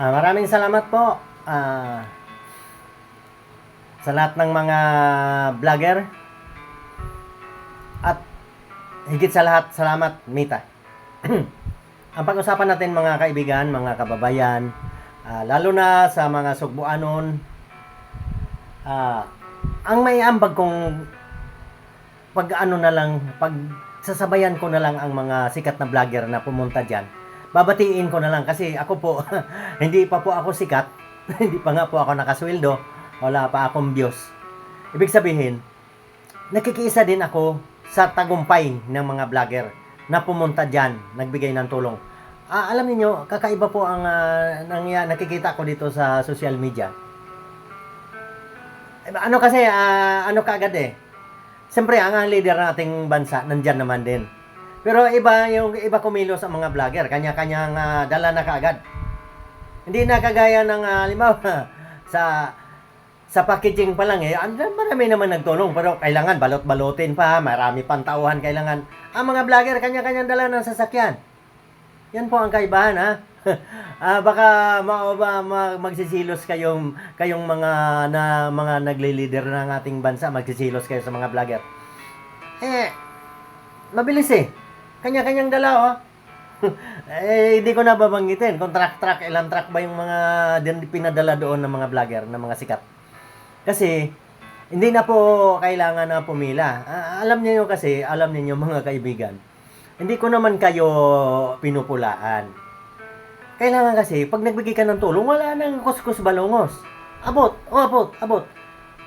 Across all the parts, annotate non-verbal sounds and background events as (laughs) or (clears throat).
Ah, maraming salamat po ah, sa lahat ng mga vlogger. At higit sa lahat, salamat, Mita. (clears throat) Ang pag-usapan natin mga kaibigan, mga kababayan, ah, lalo na sa mga sugbuanon, ah, ang may ambag kong pag ano na lang, pag sasabayan ko na lang ang mga sikat na vlogger na pumunta dyan, babatiin ko na lang kasi ako po, (laughs) hindi pa po ako sikat, (laughs) hindi pa nga po ako nakasweldo, wala pa akong views. Ibig sabihin, nakikiisa din ako sa tagumpay ng mga vlogger na pumunta dyan, nagbigay ng tulong. Ah, alam niyo kakaiba po ang ah, nangya, nakikita ko dito sa social media. Eh, Ano kasi, ah, ano kagad eh, Siyempre, ang ang leader ng ating bansa, nandyan naman din. Pero iba yung iba kumilos ang mga vlogger, kanya-kanyang ah, dala na kaagad. Hindi na kagaya ng uh, limawa (laughs) sa sa packaging pa lang eh, ang marami naman nagtulong pero kailangan balot-balotin pa, marami pang tauhan kailangan. Ang mga vlogger kanya-kanyang dala ng sasakyan. Yan po ang kaibahan ha. (laughs) Ah, baka ma, ma- magsisilos kayong kayong mga na mga nagle-leader ng ating bansa, magsisilos kayo sa mga vlogger. Eh mabilis eh. Kanya-kanyang dala oh. (laughs) eh, hindi ko na babanggitin kung truck-truck, ilang truck ba yung mga din pinadala doon ng mga vlogger, ng mga sikat. Kasi, hindi na po kailangan na pumila. Ah, alam niyo kasi, alam niyo mga kaibigan, hindi ko naman kayo pinupulaan. Kailangan kasi, pag nagbigay ka ng tulong, wala nang kuskus balongos. Abot, oh, abot, abot.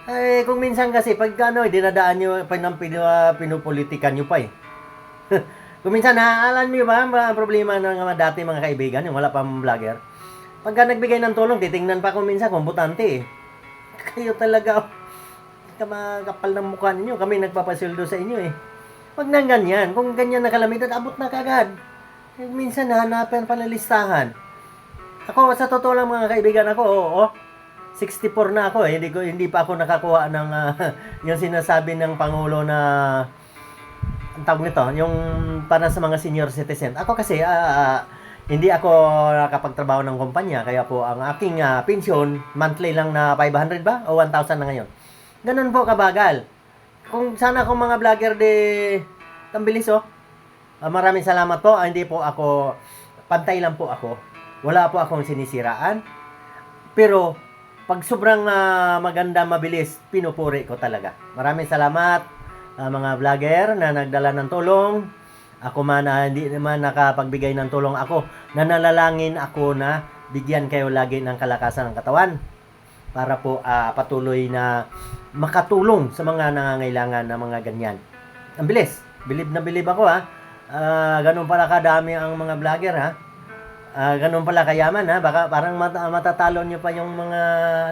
Eh, kung minsan kasi, pag ano, dinadaan nyo, pinang pinu, pinupolitikan nyo pa eh. (laughs) kung minsan, naaalan nyo ba ang problema ng mga dati mga kaibigan, yung wala pang vlogger? Pagka nagbigay ng tulong, titingnan pa kung minsan kung butante eh. (laughs) Kayo talaga, kamakapal ng mukha ninyo. Kami nagpapasildo sa inyo eh. Huwag nang ganyan. Kung ganyan na kalamidad, abot na kagad. Eh, minsan hahanapan pa ng listahan. Ako, sa totoo lang mga kaibigan ako, oo, 64 na ako eh. Hindi, ko, hindi pa ako nakakuha ng ah, (laughs) yung sinasabi ng Pangulo na ang tawag nito, yung para sa mga senior citizen. Ako kasi, ah, hindi ako nakapagtrabaho ng kumpanya, kaya po ang aking ah, pension, monthly lang na 500 ba? O 1,000 na ngayon. Ganun po kabagal. Kung sana kung mga vlogger de tambilis oh. Ah, maraming salamat po. Ah, hindi po ako, pantay lang po ako. Wala po akong sinisiraan. Pero, pag sobrang ah, maganda, mabilis, pinupuri ko talaga. Maraming salamat ah, mga vlogger na nagdala ng tulong. Ako man na hindi naman nakapagbigay ng tulong ako, nanalangin ako na bigyan kayo lagi ng kalakasan ng katawan para po ah, patuloy na makatulong sa mga nangangailangan ng mga ganyan. Ang bilis. Bilib na bilib ako ha. Ah, ganun pala kadami ang mga vlogger ha. Ah, ganun pala kayaman ha. Baka parang mata- matatalo nyo pa yung mga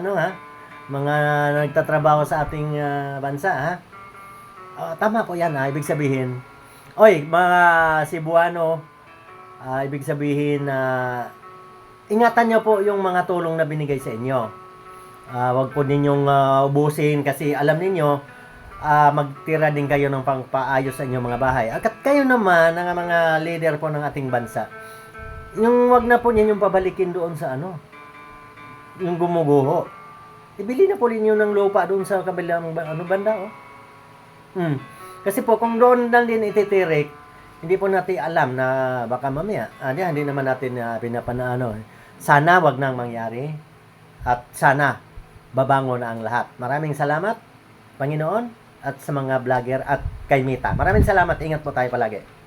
ano ha. Mga nagtatrabaho sa ating ah, bansa ha. Ah, tama po yan ha. Ibig sabihin, oy, mga Cebuano, ah, ibig sabihin na ingatan nyo po yung mga tulong na binigay sa inyo. Ah, wag po ninyong ah, ubusin kasi alam ninyo ah, magtira din kayo ng pangpaayos sa inyong mga bahay. At kayo naman, ang mga leader po ng ating bansa, yung wag na po ninyong pabalikin doon sa ano, yung gumuguho. Ibili na po ninyo ng lupa doon sa kabilang ano banda, oh. Hmm. Kasi po, kung doon lang din ititirik, hindi po natin alam na baka mamaya, ah, di, hindi naman natin uh, pinapanaano. Sana wag nang mangyari at sana babangon na ang lahat. Maraming salamat, Panginoon, at sa mga vlogger at kay Mita. Maraming salamat. Ingat po tayo palagi.